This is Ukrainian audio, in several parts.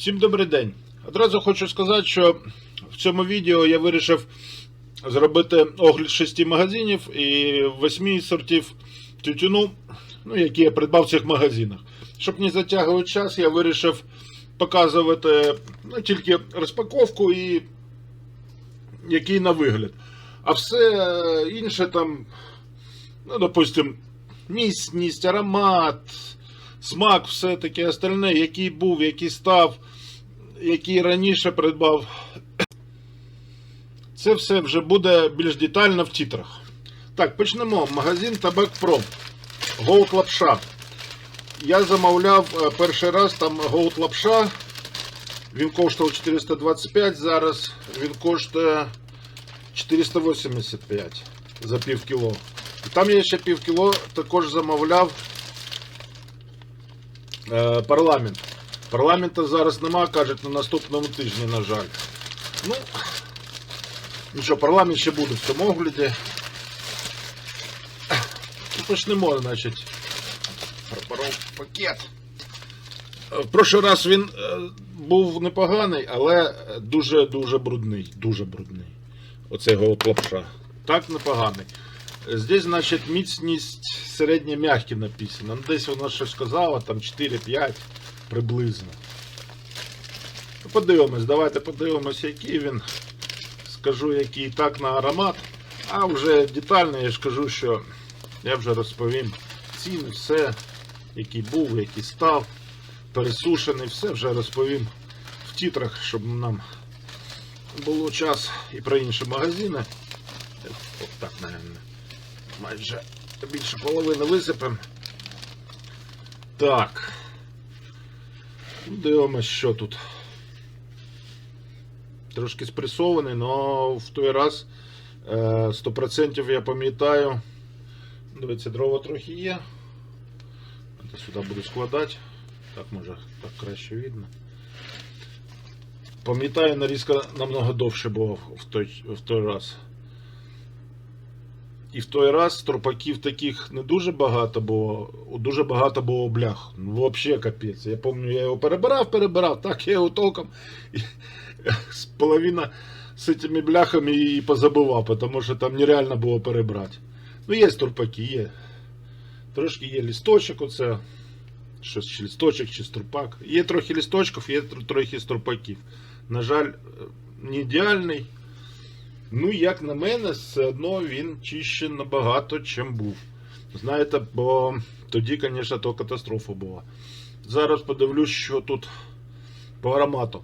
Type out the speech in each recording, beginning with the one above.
Всім добрий день. Одразу хочу сказати, що в цьому відео я вирішив зробити огляд шести магазинів і восьми сортів тютюну, ну, які я придбав в цих магазинах. Щоб не затягувати час, я вирішив показувати ну, тільки розпаковку і який на вигляд. А все інше там, ну, допустим, міцність, аромат, смак, все таке остальне, який був, який став, який раніше придбав. Це все вже буде більш детально в титрах. Так, почнемо. Магазин Табак Про. Голд Лапша. Я замовляв е, перший раз там Голд Лапша. Він коштував 425, зараз він коштує 485 за пів кіло. Там я ще пів кіло також замовляв е, парламент. Парламента зараз нема, кажуть, на наступному тижні, на жаль. Ну, нічого, парламент ще буде в цьому огляді. Ну, Почнемо, значить. Пропоров пакет. В прошлий раз він е, був непоганий, але дуже-дуже брудний. Дуже брудний. Оцей голод лапша. Так непоганий. Здесь, значить, міцність середня м'які написано. Ну, десь вона щось сказала, там 4-5 приблизно. Ну, Подивимось, давайте подивимось, який він. Скажу, який так на аромат. А вже детально я ж кажу, що я вже розповім ціни, все, який був, який став, пересушений, все вже розповім в титрах, щоб нам було час і про інші магазини. От так, наверное. Майже більше половини висипемо. Так. Дивимось, що тут. Трошки спресований, але в той раз е, 100% я пам'ятаю. Дивіться, дрова трохи є. Сюди буду складати. Так може так краще видно. Пам'ятаю, нарізка намного довше була в той, в той раз. І в той раз трупаків таких не дуже багато було, дуже багато було блях. Ну, взагалі капець. Я пам'ятаю, я його перебирав, перебирав, так я його толком з половина з цими бляхами і позабував, тому що там нереально було перебрати. Ну, є трупаки, є. Трошки є лісточок, оце. Щось чи лісточок, чи струпак. Є трохи лісточків, є тр- трохи струпаків. На жаль, е, не ідеальний. Ну, як на мене, все одно він чище набагато, чим був. Знаєте, бо тоді, звісно, то катастрофа була. Зараз подивлюсь, що тут по аромату.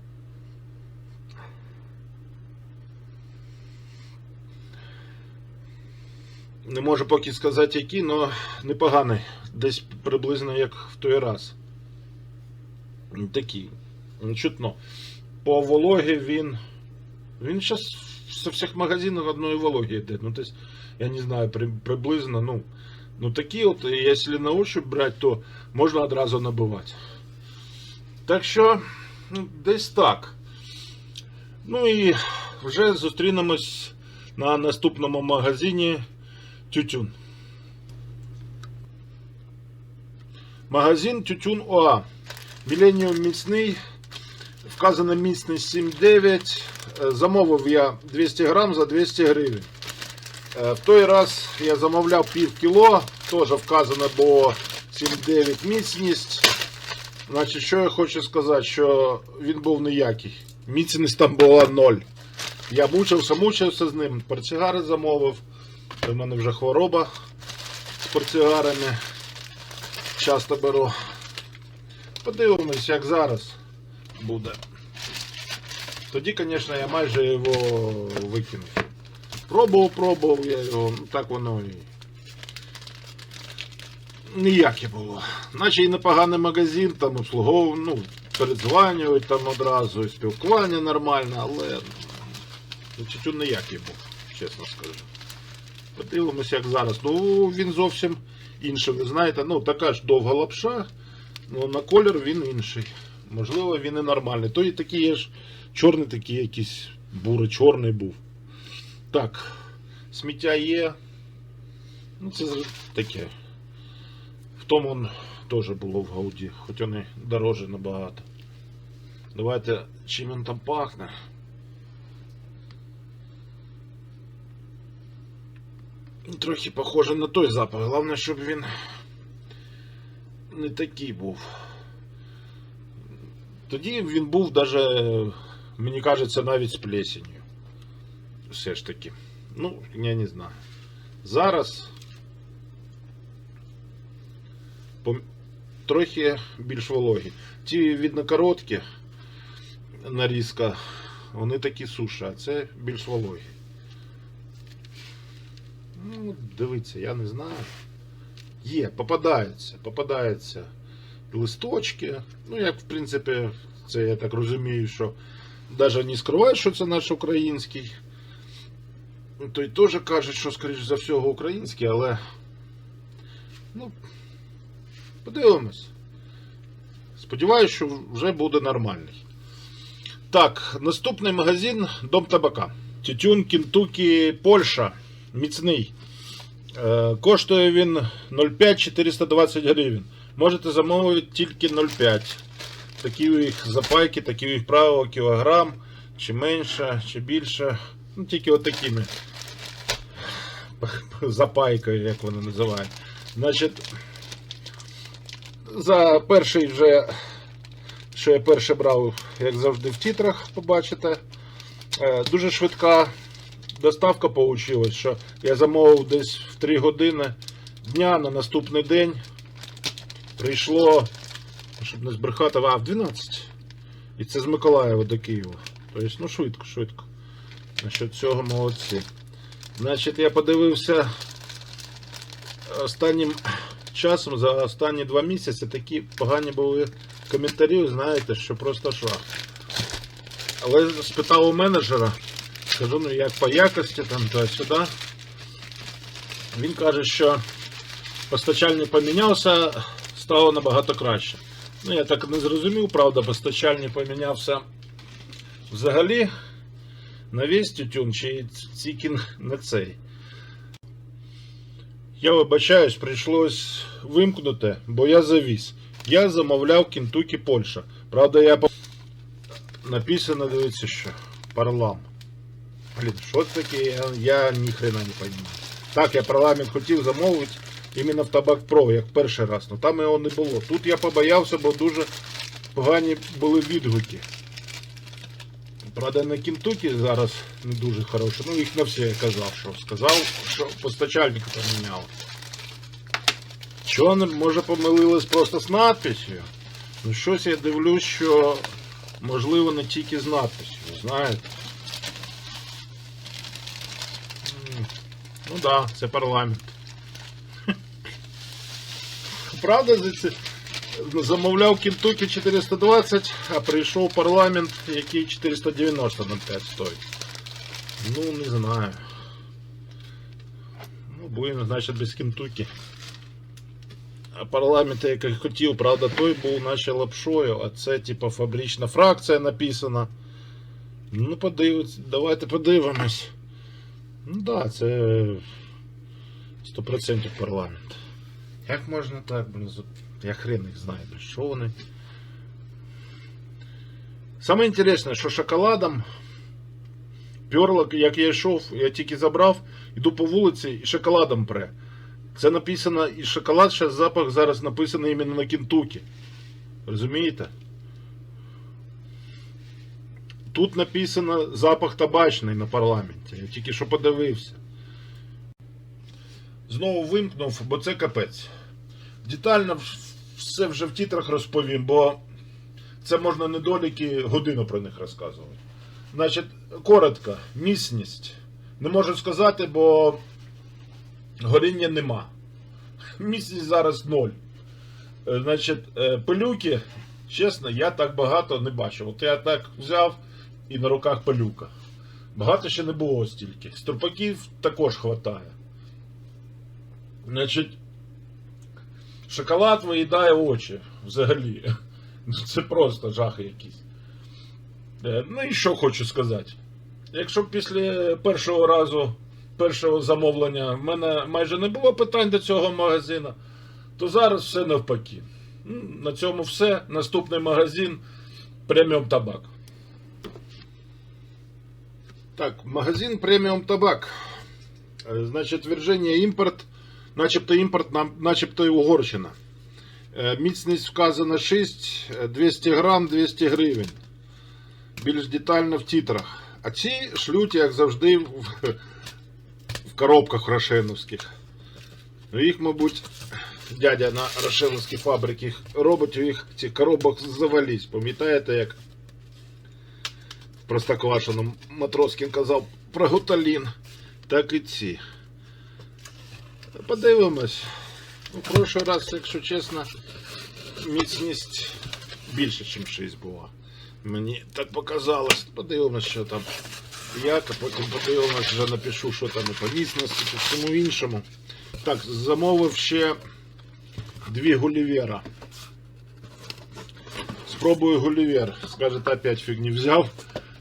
Не можу поки сказати, який, але непоганий. Десь приблизно як в той раз. Такий. Чутно. По вологі він. Він зараз со всіх магазинах одної вологі йде. Ну, тобто, я не знаю, при, приблизно, ну. Ну такі от, якщо на ощупь брати, то можна одразу набивати. Так що, ну, десь так. Ну і вже зустрінемось на наступному магазині Тютюн. Магазин Тютюн ОА. Міленіум міцний. Вказана міцність 7,9. Е, Замовив я 200 грам за 200 гривень. Е, В той раз я замовляв пів кіло, теж вказано було 7,9 міцність. Значить, що я хочу сказати, що він був ніякий. Міцність там була 0. Я мучився, мучився з ним. Портсигари замовив. У мене вже хвороба з портсигарами. Часто беру. Подивимось, як зараз буде. Тоді, звісно, я майже його викинув. Пробував, пробував я його, ну так воно і. Ніяке було. Наче і непоганий магазин, там обслуговував, ну, передзванюють там одразу, і спілкування нормальне, але ну, ніякий був, чесно скажу. Подивимося, як зараз. Ну, він зовсім інший. Ви знаєте, ну така ж довга лапша, ну на колір він інший. Можливо, він і нормальний. То і такий є ж чорний, такий якийсь бурий чорний був. Так, сміття є. Ну, це таке. В тому он теж було в Гауді, хоч вони дороже набагато. Давайте, чим він там пахне. Трохи похоже на той запах. Головне, щоб він не такий був. Тоді він був даже, мені кажеться, навіть з плесенью. Все ж таки. Ну, я не знаю. Зараз трохи більш вологі. Ті, видно, короткі нарізка, вони такі суші, а це більш вологі. Ну, дивіться, я не знаю. Є, попадаються, попадаються листочки. Ну, як в принципі, це я так розумію, що навіть не скривають, що це наш український. Ну, Той теж каже, що, скоріш за всього, український, але. Ну, подивимось. Сподіваюсь, що вже буде нормальний. Так, наступний магазин Дом табака. Тютюн Кентукі Польща. Міцний. Е, коштує він 0,5 420 гривень. Можете замовити тільки 0,5. Такі у їх запайки, такі у їх право кілограм, чи менше, чи більше. Ну, тільки от такими запайкою, як вони називають. Значить, за перший вже, що я перше брав, як завжди, в тітрах, побачите. Е, Дуже швидка доставка вийшла, що я замовив десь в 3 години дня на наступний день. Прийшло, щоб не збрехати, а в 12. І це з Миколаєва до Києва. Тобто, ну швидко, швидко. Насчет цього молодці. Значить, я подивився останнім часом, за останні два місяці такі погані були коментарі, знаєте, що просто шах. Але спитав у менеджера, кажу, ну як по якості там то сюди. Він каже, що постачальник помінявся, стало набагато краще. Ну, я так не зрозумів, правда, постачальник помінявся взагалі на весь тютюн, чи тільки на цей. Я вибачаюсь, прийшлось вимкнути, бо я завіз. Я замовляв Кентукі Польща. Правда, я по- написано, дивіться, що парлам. Блін, що таке, я, я ніхрена не розумію. Так, я парламент хотів замовити іменно в Табак Про, як перший раз, але там його не було. Тут я побоявся, бо дуже погані були відгуки. Правда, на Кентукі зараз не дуже хороше. Ну, їх на всі я казав, що сказав, що постачальника поміняв. Не може помилились просто з надписью? Ну щось я дивлюсь, що можливо не тільки з надписью, знаєте. Ну так, да, це парламент. Правда, замовляв Кентукі 420, а прийшов парламент, який 490 на 5 стоїть. Ну, не знаю. Ну, будемо, значить, без Кентукі. А парламент, як я хотів, правда, той був наче лапшою, а це типа фабрична фракція написана. Ну, подивиться, давайте подивимось. Ну да, це 100% парламент. Як можна так, я хрен їх знаю, що вони. Саме інтересне, що шоколадом перло, як я йшов, я тільки забрав, іду по вулиці і шоколадом пре. Це написано, і шоколад, зараз запах зараз написаний іменно на Кентукі. Розумієте? Тут написано запах табачний на парламенті. Я тільки що подивився. Знову вимкнув, бо це капець. Детально все вже в тітрах розповім, бо це можна недоліки годину про них розказувати. Значить, коротко, міцність. Не можу сказати, бо горіння нема. Міцність зараз ноль. Е, Значить, е, пилюки, чесно, я так багато не бачив. От я так взяв і на руках пилюка. Багато ще не було стільки. Струпаків також хватає. Значить, шоколад виїдає очі взагалі. Ну, Це просто жах якийсь. Е, Ну і що хочу сказати. Якщо після першого разу, першого замовлення в мене майже не було питань до цього магазину, то зараз все навпаки. Ну, На цьому все. Наступний магазин преміум табак. Так, магазин преміум табак. Е, Значить, Вірджинія імпорт, начебто імпорт, начебто і Угорщина. Е, Міцність вказана 6, е, 200 грам, 200 гривень. Більш детально в титрах. А ці шлють, як завжди, в, в коробках рошеновських. Ну, Їх, мабуть, дядя на рошеновській фабриці робить, у їх цих коробок завались. Пам'ятаєте, як Простоквашино Матроскін казав про гуталін, так і ці. Подивимось. Ну, в прошлий раз, якщо чесно, міцність більше, ніж 6 була. Мені так показалось. Подивимось, що там. Як, а потім подивимось, вже напишу, що там і по міцності, по всьому іншому. Так, замовив ще дві гулівера. Спробую гулівер. Скажете, опять фігні взяв.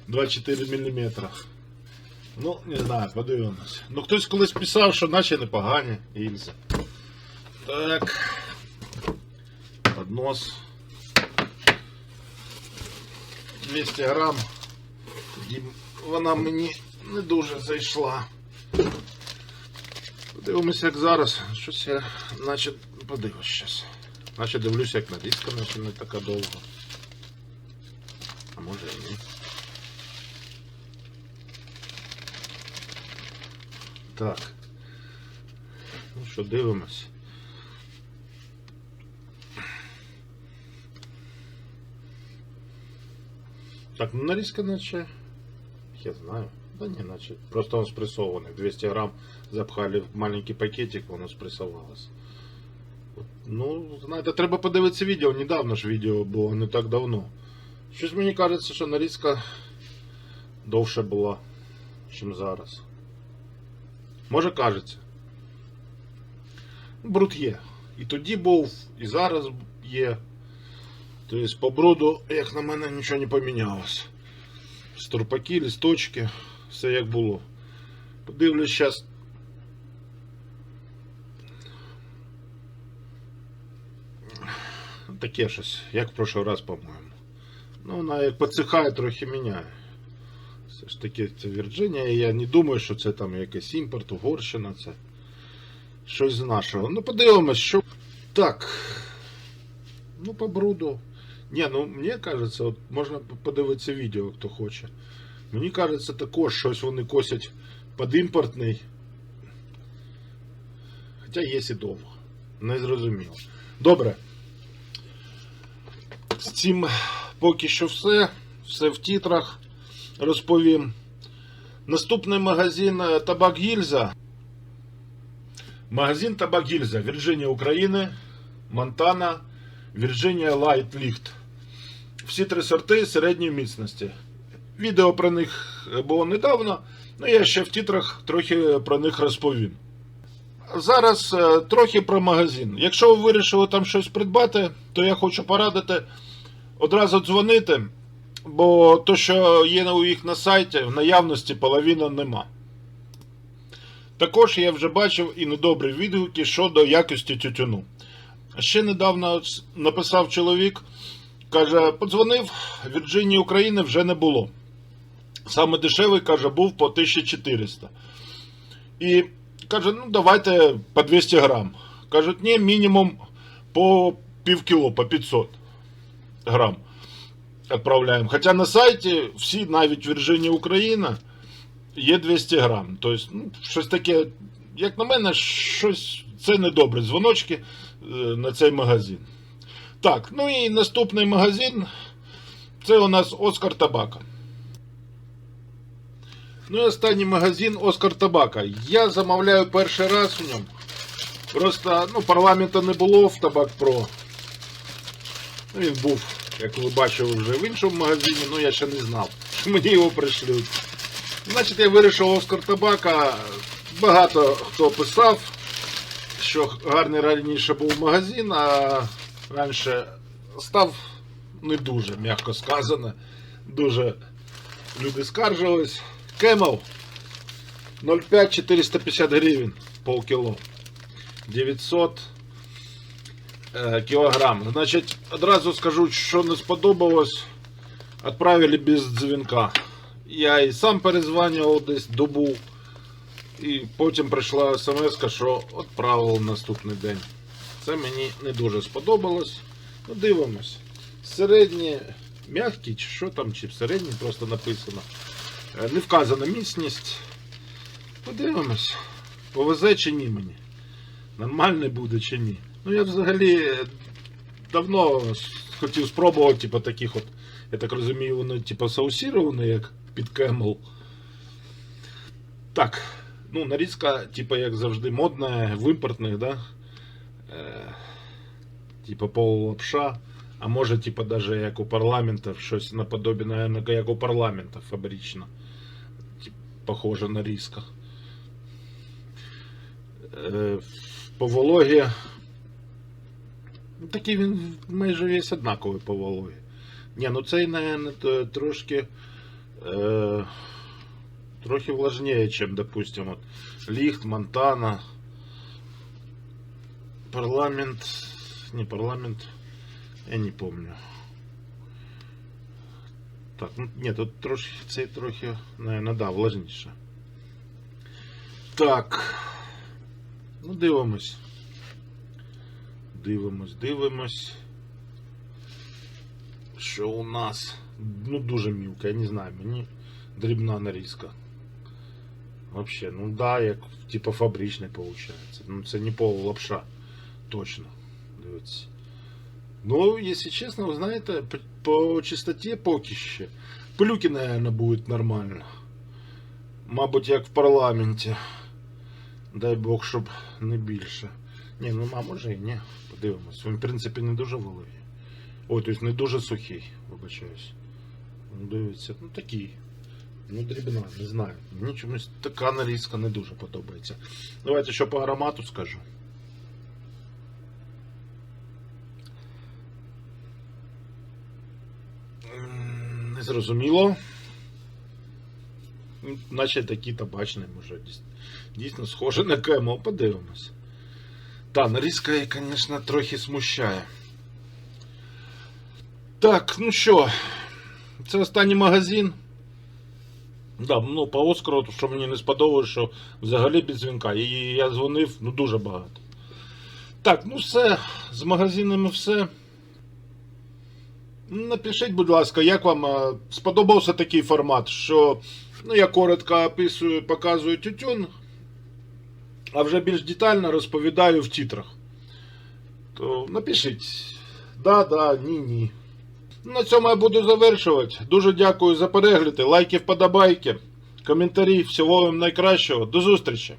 2,4 мм. Ну, не знаю, подивимось. Ну, хтось колись писав, що наче непогані гільзи. Так. Поднос. 200 грам. Вона мені не дуже зайшла. Подивимося, як зараз. Щось я наче подивлюсь щас. Наче дивлюся, як нарізка, наче не така довго. А може і ні. Так. Ну що, дивимось. Так, ну нарізка наче. Я знаю. Да не, наче. Просто он спрессованный. 200 грамм запхали в маленький пакетик, воно спресовалось. Ну, знаєте, треба подивитися відео. Недавно ж відео було, не так давно. Щось мені кажеться, що нарізка довше була, ніж зараз. Може кажеться. Бруд є. І тоді був, і зараз є. Тобто по бруду, як на мене, нічого не помінялось. Стурпаки, листочки, все як було. Подивлюсь зараз. Таке щось, як в прошлий раз, по-моєму. Ну, вона як поцихає, трохи міняє. Все ж таки, це Вірджинія, і я не думаю, що це там якийсь імпорт, Угорщина, це щось з нашого. Ну, подивимось, що. Так. Ну, по бруду. Ні, ну мені кажеться, от можна подивитися відео, хто хоче. Мені кажеться, також щось вони косять під імпортний. Хоча є і довго. Не зрозуміло. Добре. З цим поки що все. Все в титрах розповім. Наступний магазин е, Табак Гільза. Магазин Табак Гільза. Вірджинія України, Монтана, Вірджинія Лайт Ліфт. Всі три сорти середньої міцності. Відео про них було недавно, але я ще в титрах трохи про них розповім. Зараз е, трохи про магазин. Якщо ви вирішили там щось придбати, то я хочу порадити одразу дзвонити, бо то, що є у їх на сайті, в наявності половина нема. Також я вже бачив і недобрі відгуки щодо якості тютюну. Ще недавно написав чоловік, каже, подзвонив, Вірджинії України вже не було. Саме дешевий, каже, був по 1400. І каже, ну давайте по 200 грам. Кажуть, ні, мінімум по пів кіло, по 500 грам відправляємо. Хоча на сайті всі, навіть Вірджинія Україна, є 200 грам. Тобто, ну, щось таке, як на мене, щось це недобре. Дзвоночки е, на цей магазин. Так, ну і наступний магазин це у нас Оскар Табака. Ну і останній магазин Оскар Табака. Я замовляю перший раз в ньому. Просто ну, парламента не було в Табак Про. Ну, він був, як ви бачили, вже в іншому магазині, але я ще не знав, що мені його пришлють. Значить, я вирішив Оскар Табака. Багато хто писав, що гарний раніше був магазин, а раніше став не дуже, м'яко сказано. Дуже люди скаржились. Кемел 0,5 450 гривень полкіло. 900 е, кілограм. Значить, одразу скажу, що не сподобалось. Отправили без дзвінка. Я і сам перезванював десь добу. І потім прийшла смс, що відправили наступний день. Це мені не дуже сподобалось. Ну, дивимось. Середні м'які, чи що там, чи середні просто написано. Е, Не вказана міцність. Подивимось, повезе чи ні мені. Нормальний буде чи ні. Ну я взагалі е, давно с- хотів спробувати, типу, таких от, я так розумію, вони типу саусіровані, як під Camel. Так, ну, нарізка, типу, як завжди, модна, в імпортних, да? Е, типа полулапша. А може, типа, даже як у парламентів, щось наподобі, наверное, як у парламента фабрично. Тип, похоже на різка. Е, по вологі. Такий він майже весь однаковий по вологі. Ні, ну цей, то- трошки. Е, трохи влажнее, ніж, допустим, от Ліхт, Монтана. Парламент. Не парламент. Я не помню. Так, ну ні, тут трошки цей трохи, наверное, да, влажніше. Так. Ну, дивимось. Дивимось, дивимось. Що у нас? Ну, дуже мілка, я не знаю, мені дрібна нарізка. Вообще, ну да, як типа фабричний виходить. Ну це не полулапша. Точно. Дивіться. Ну, якщо чесно, ви знаєте, по, по чистоті поки ще. Пилюки, наверное, будуть нормально. Мабуть, як в парламенті. Дай Бог, щоб не більше. Ні, ну а може і ні. Подивимось. Він, в принципі, не дуже вологий. Ой, тобто не дуже сухий, вибачаюсь. Ну, дивіться, ну такий. Ну, дрібна, не знаю. Мені чомусь така нарізка не дуже подобається. Давайте що по аромату скажу. М, Незрозуміло. М, Наче такий табачний, може, дійсно схоже на кемо. Подивимось. Та, нарізка її, звісно, трохи смущає. Так, ну що, це останній магазин. Да, ну по Оскару, що мені не сподобалось, що взагалі без дзвінка. І я дзвонив ну дуже багато. Так, ну все, з магазинами все. Напишіть, будь ласка, як вам е, сподобався такий формат, що ну, я коротко описую, показую тютюн, а вже більш детально розповідаю в титрах. То напишіть. Да, да, ні, ні. На цьому я буду завершувати. Дуже дякую за перегляди, лайки, вподобайки, коментарі. Всього вам найкращого. До зустрічі!